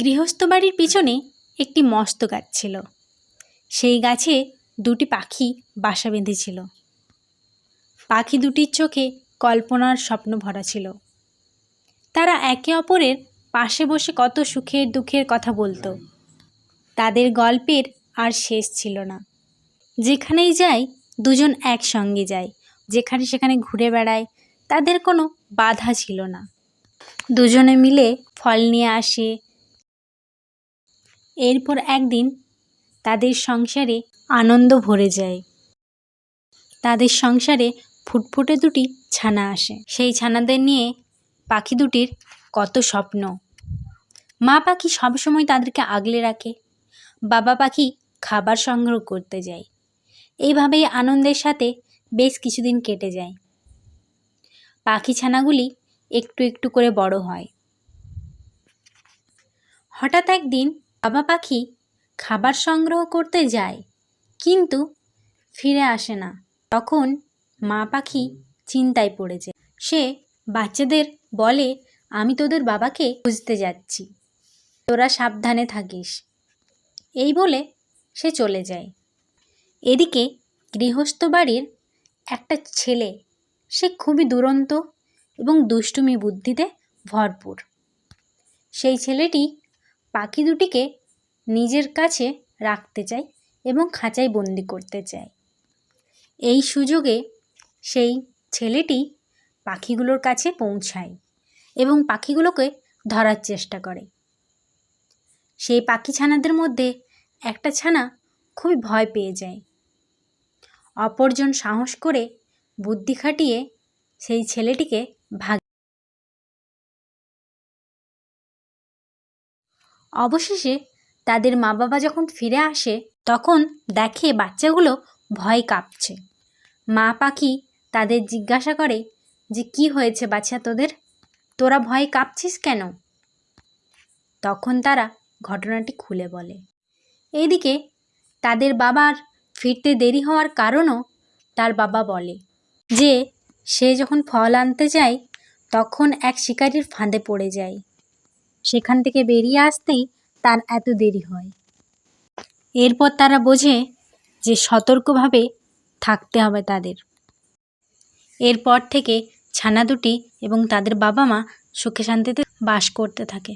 গৃহস্থ বাড়ির পিছনে একটি মস্ত গাছ ছিল। সেই গাছে দুটি পাখি বাসা বেঁধেছিল। পাখি দুটির চোখে কল্পনার স্বপ্ন ভরা ছিল। তারা একে অপরের পাশে বসে কত সুখের দুঃখের কথা বলতো। তাদের গল্পের আর শেষ ছিল না। যেখানেই যায়, দুজন একসঙ্গে যায়। যেখানে সেখানে ঘুরে বেড়ায়, তাদের কোনো বাধা ছিল না। দুজনে মিলে ফল নিয়ে আসে এরপর একদিন তাদের সংসারে আনন্দ ভরে যায়। তাদের সংসারে ফুটফুটে দুটি ছানা আসে। সেই ছানাদের নিয়ে পাখি দুটির কত স্বপ্ন। মা পাখি সবসময় তাদেরকে আগলে রাখে। বাবা পাখি খাবার সংগ্রহ করতে যায়। এইভাবেই আনন্দের সাথে বেশ কিছুদিন কেটে যায়। পাখি ছানাগুলি একটু একটু করে বড় হয়। হঠাৎ একদিন বাবা পাখি খাবার সংগ্রহ করতে যায়, কিন্তু ফিরে আসে না। তখন মা পাখি চিন্তায় পড়েছে সে বাচ্চাদের বলে, আমি তোদের বাবাকে খুঁজতে যাচ্ছি। তোরা সাবধানে থাকিস। এই বলে সে চলে যায়। এদিকে গৃহস্থ বাড়ির একটা ছেলে, সে খুবই দুরন্ত এবং দুষ্টুমি বুদ্ধিতে ভরপুর। সেই ছেলেটি পাখি দুটিকে নিজের কাছে রাখতে চায় এবং খাঁচায় বন্দি করতে চায়। এই সুযোগে সেই ছেলেটি পাখিগুলোর কাছে পৌঁছায় এবং পাখিগুলোকে ধরার চেষ্টা করে। সেই পাখি ছানাদের মধ্যে একটা ছানা খুবই ভয় পেয়ে যায়। অপরজন সাহস করে বুদ্ধি খাটিয়ে সেই ছেলেটিকে ভাগ অবশেষে তাদের মা বাবা যখন ফিরে আসে, তখন দেখে বাচ্চাগুলো ভয় কাঁপছে। মা পাখি তাদের জিজ্ঞাসা করে যে, কি হয়েছে বাচ্চা তোদের? তোরা ভয় কাঁপছিস কেন? তখন তারা ঘটনাটি খুলে বলে। এইদিকে তাদের বাবার ফিরতে দেরি হওয়ার কারণও তার বাবা বলে যে, সে যখন ফল আনতে যায়, তখন এক শিকারির ফাঁদে পড়ে যায়। সেখান থেকে বেরিয়ে আসতেই তার এত দেরি হয়। এরপর তারা বোঝে যে সতর্কভাবে থাকতে হবে তাদের। এরপর থেকে ছানা দুটি এবং তাদের বাবা মা সুখে শান্তিতে বাস করতে থাকে।